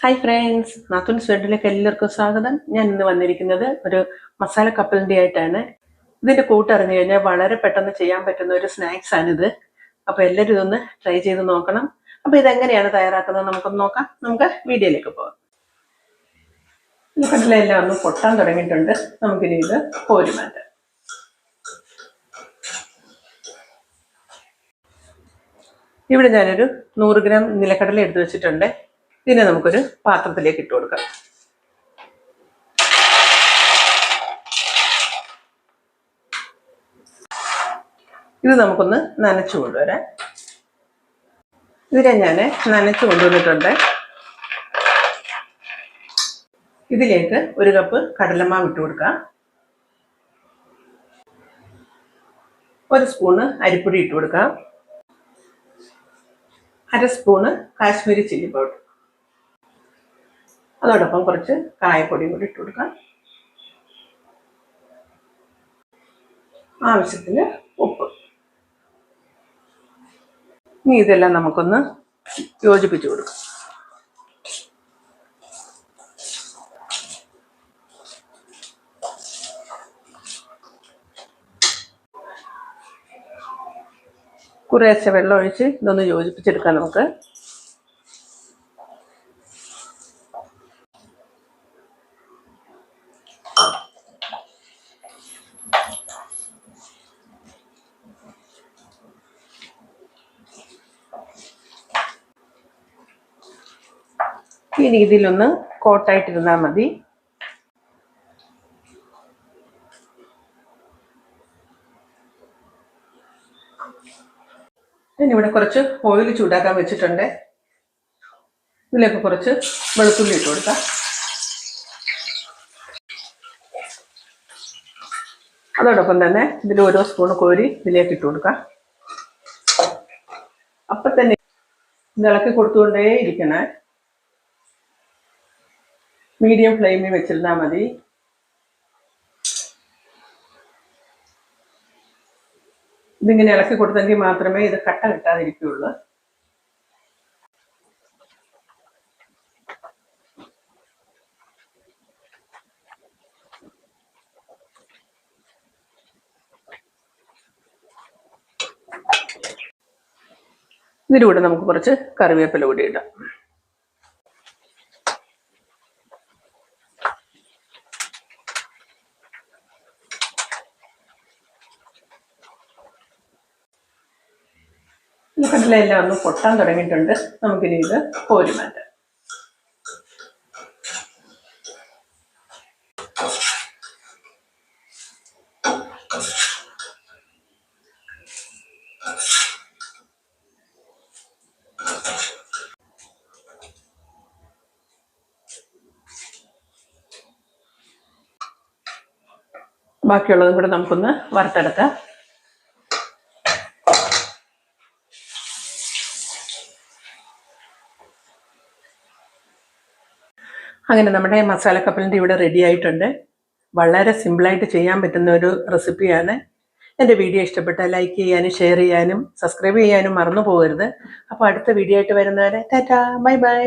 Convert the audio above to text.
Hi friends നാത്തുൻ സ്വീഡിലേക്ക് എല്ലാവർക്കും സ്വാഗതം. ഞാൻ ഇന്ന് വന്നിരിക്കുന്നത് ഒരു മസാല കപ്പലിന്റെ ആയിട്ടാണ്. ഇതിന്റെ കൂട്ടറിഞ്ഞു കഴിഞ്ഞാൽ വളരെ പെട്ടെന്ന് ചെയ്യാൻ പറ്റുന്ന ഒരു സ്നാക്സ് ആണിത്. അപ്പോൾ എല്ലാവരും ഇതൊന്ന് ട്രൈ ചെയ്ത് നോക്കണം. അപ്പോൾ ഇതെങ്ങനെയാണ് തയ്യാറാക്കുന്നത് നമുക്കൊന്ന് നോക്കാം. നമുക്ക് വീഡിയോയിലേക്ക് പോകാം ഈ കടലെല്ലാം ഒന്ന് പൊട്ടാൻ തുടങ്ങിയിട്ടുണ്ട്. നമുക്കിനി ഇത് കോരി മാറ്റാം ഇവിടെ ഞാനൊരു നൂറ് ഗ്രാം നിലക്കടല എടുത്തു വെച്ചിട്ടുണ്ട്. ഇതിനെ നമുക്കൊരു പാത്രത്തിലേക്ക് ഇട്ട് കൊടുക്കാം. ഇത് നമുക്കൊന്ന് നനച്ചു കൊണ്ടുവരാം. ഇതിനെ ഞാൻ നനച്ചു കൊണ്ടുവന്നിട്ടുണ്ട്. ഇതിലേക്ക് ഒരു കപ്പ് കടലമാവ് ഇട്ട് കൊടുക്കാം. ഒരു സ്പൂണ് അരിപ്പൊടി ഇട്ട് കൊടുക്കാം. അര സ്പൂണ് കാശ്മീരി ചില്ലി പൗഡർ. അതോടൊപ്പം കുറച്ച് കായപ്പൊടി കൂടി ഇട്ട് കൊടുക്കാം. ആവശ്യത്തിന് ഉപ്പ്. ഇനി ഇതെല്ലാം നമുക്കൊന്ന് യോജിപ്പിച്ച് കൊടുക്കാം. കുറേശ്ശെ വെള്ളം ഒഴിച്ച് ഇതൊന്ന് യോജിപ്പിച്ചെടുക്കാം നമുക്ക്. ഈ രീതിയിലൊന്ന് കോട്ടായിട്ടിരുന്നാൽ മതി. ഞാനിവിടെ കുറച്ച് ഓയിൽ ചൂടാക്കാൻ വെച്ചിട്ടുണ്ട്. ഇതിലേക്ക് കുറച്ച് വെളുത്തുള്ളി ഇട്ട് കൊടുക്കാം. അതോടൊപ്പം തന്നെ ഇതിൽ ഓരോ സ്പൂൺ കോരി ഇതിലേക്ക് ഇട്ട് കൊടുക്കാം. അപ്പം തന്നെ ഇളക്കി കൊടുത്തുകൊണ്ടേ ഇരിക്കണേ മീഡിയം ഫ്ലെയിമിൽ വെച്ചിരുന്നാൽ മതി. ഇതിങ്ങനെ ഇളക്കി കൊടുത്തെങ്കിൽ മാത്രമേ ഇത് കട്ട കിട്ടാതിരിക്കുകയുള്ളൂ. ഇതിലൂടെ നമുക്ക് കുറച്ച് കറിവേപ്പില കൂടി ഇടാം. ഈ കടലെല്ലാം ഒന്ന് പൊട്ടാൻ തുടങ്ങിയിട്ടുണ്ട്. നമുക്കിനി ഇത് കോരി മാറ്റാം. ബാക്കിയുള്ളതും കൂടെ നമുക്കൊന്ന് വറുത്തെടുക്കാം. അങ്ങനെ നമ്മുടെ മസാല കപ്പലിന്റെ ഇവിടെ റെഡി ആയിട്ടുണ്ട്. വളരെ സിമ്പിളായിട്ട് ചെയ്യാൻ പറ്റുന്ന ഒരു റെസിപ്പിയാണ് എന്റെ വീഡിയോ ഇഷ്ടപ്പെട്ടാൽ ലൈക്ക് ചെയ്യാനും ഷെയർ ചെയ്യാനും സബ്സ്ക്രൈബ് ചെയ്യാനും മറന്നു പോകരുത്. അപ്പോൾ അടുത്ത വീഡിയോ ആയിട്ട് വരുന്നവരെ ടാറ്റാ ബൈ ബൈ